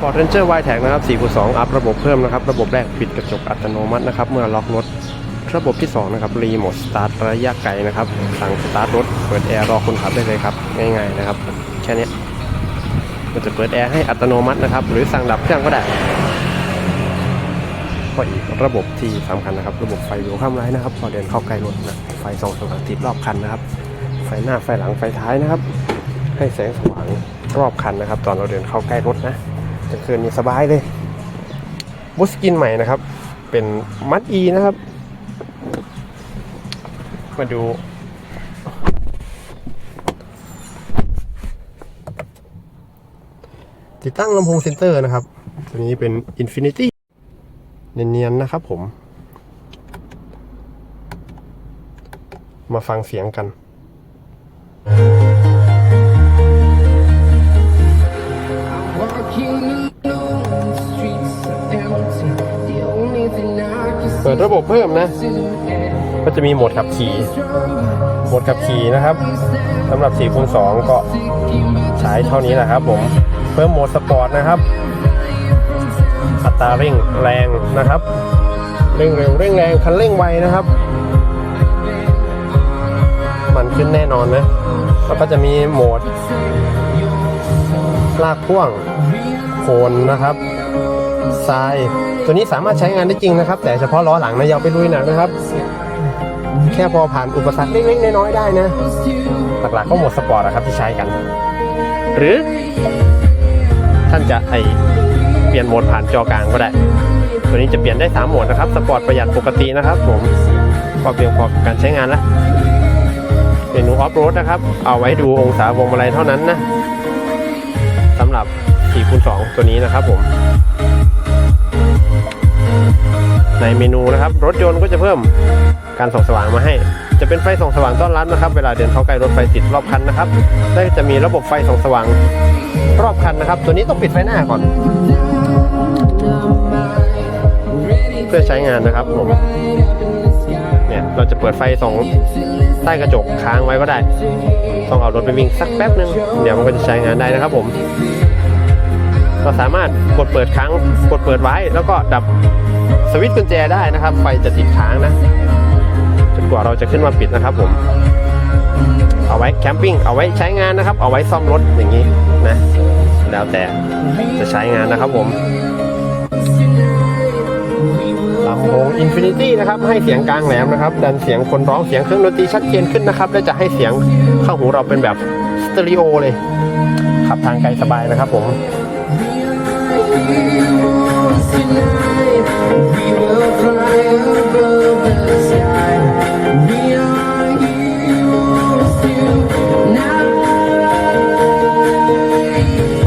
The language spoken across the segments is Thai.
Ford Ranger Y Tag นะครับ4คูณ2อัพระบบเพิ่มนะครับ ระบบแรกปิดกระจกอัตโนมัตินะครับ เมื่อล็อกรถ ระบบที่ 2 นะครับ รีโมทสตาร์ทระยะไกลนะครับ สั่งสตาร์ทรถ เปิดแอร์รอคนขับได้เลยครับ ง่ายๆนะครับ แค่นี้มันจะเปิดแอร์ให้อัตโนมัตินะครับ หรือสั่งดับเครื่องก็ได้ก็อีกระบบที่สำคัญนะครับ ระบบไฟเวลข้ามไลท์นะครับ พอเดินเข้าใกล้รถนะไฟส่องสว่างติดรอบคันนะครับ ไฟหน้าไฟหลังไฟท้ายนะครับ ให้แสงสว่างรอบคันนะครับ ตอนเราเดินเข้าใกล้รถนะ กลางคืนนี่สบายเลยบุสกินใหม่นะครับ เป็นมัดอีนะครับ มาดู ติดตั้งลำโพงเซนเตอร์นะครับ ตัวนี้เป็น Infinity เนียนๆนะครับผม มาฟังเสียงกัน ปิดระบบเพิ่มนะ ก็จะมีโหมดขับขี่โหมดขับขี่นะครับสำหรับ4คูณ2ก็ใช้เท่านี้แหละครับผมเพิ่มโหมดสปอร์ตนะครับอัตราเร่งแรงนะครับเร่งเร็วเร่งแรงคันเร่งไวนะครับ มันขึ้นแน่นอนนะแล้วก็จะมีโหมดลากพ่วงโคนนะครับ ทราย ตัวนี้สามารถใช้งานได้จริงนะครับ แต่เฉพาะล้อหลังนะอยาวไปลุยหนักนะครับ แค่พอผ่านอุปสรรคเล็กๆน้อยๆได้นะ หลักๆก็โหมดสปอร์ตนะครับที่ใช้กัน หรือ ท่านจะไอเปลี่ยนโหมดผ่านจอกลางก็ได้ ตัวนี้จะเปลี่ยนได้ 3 โหมดนะครับ สปอร์ตประหยัดปกตินะครับผมก็เพียงพอกับการใช้งานแล้วเมนูออฟโรดนะครับ เอาไว้ดูองศาวงมาลัยเท่านั้นนะสำหรับ4คูณ2ตัวนี้นะครับผม ในเมนูนะครับ รถยนต์ก็จะเพิ่มการส่องสว่างมาให้ จะเป็นไฟส่องสว่างต้อนรับนะครับ เวลาเดินเข้าใกล้รถไฟติดรอบคันนะครับและจะมีระบบไฟส่องสว่างรอบคันนะครับ ตัวนี้ต้องปิดไฟหน้าก่อน เพื่อใช้งานนะครับผมเนี่ยเราจะเปิดไฟส่องใต้กระจกค้างไว้ก็ได้ ต้องเอารถไปวิ่งสักแป๊บนึง เดี๋ยวมันก็จะใช้งานได้นะครับผม เราสามารถกดเปิดค้างกดเปิดไว้ แล้วก็ดับสวิตช์กุญแจได้นะครับ ไฟจะติดค้างนะจนกว่าเราจะขึ้นมาปิดนะครับผม เอาไว้แคมปิ้งเอาไว้ใช้งานนะครับ เอาไว้ซ่อมรถอย่างนี้นะ แล้วแต่จะใช้งานนะครับผมลำโพง Infinity นะครับให้เสียงกลางแหลมนะครับดันเสียงคนร้องเสียงเครื่องดนตรีชัดเจนขึ้นนะครับ และจะให้เสียงเข้าหูเราเป็นแบบสเตอริโอเลยขับทางไกลสบายนะครับผม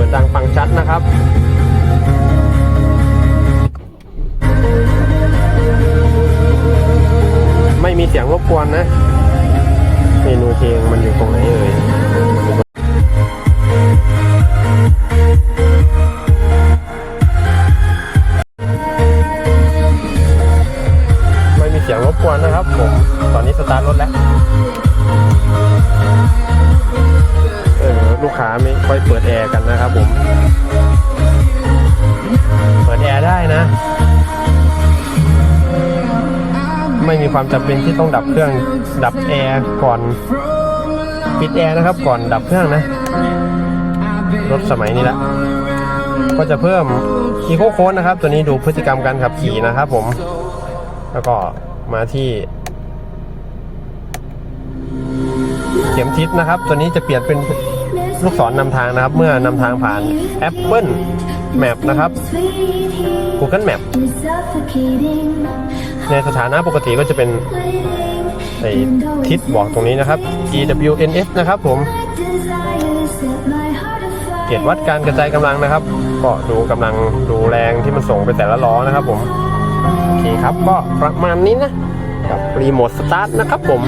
ดดังฟังชัดนะครับ ไม่มีเสียงรบกวนนะเมนูเพลงมันอยู่ตรงไหนเอ่ย วนนะครับผมตอนนี้สตาร์ทรถแล้วเออลูกค้าไม่ค่อยเปิดแอร์กันนะครับผมเปิดแอร์ได้นะ ไม่มีความจำเป็นที่ต้องดับเครื่องดับแอร์ก่อนปิดแอร์นะครับ ก่อนดับเครื่องนะรถสมัยนี้ละก็จะเพิ่มอีโคโค้ดนะครับ ตัวนี้ดูพฤติกรรมการขับขี่นะครับผม แล้วก็ มาที่ เข็มทิศนะครับ ตัวนี้จะเปลี่ยนเป็นลูกศรนำทางนะครับ เมื่อนำทางผ่าน Apple Map นะครับ Google Map ในสถานะปกติก็จะเป็นไอทิศบอกตรงนี้นะครับ EWNF นะครับผมเกจวัดการกระจายกำลังนะครับ ก็ดูกำลังดูแรงที่มันส่งไปแต่ละล้อนะครับผม โอเคครับก็ประมาณนี้นะ กับรีโมทสตาร์ทนะครับผม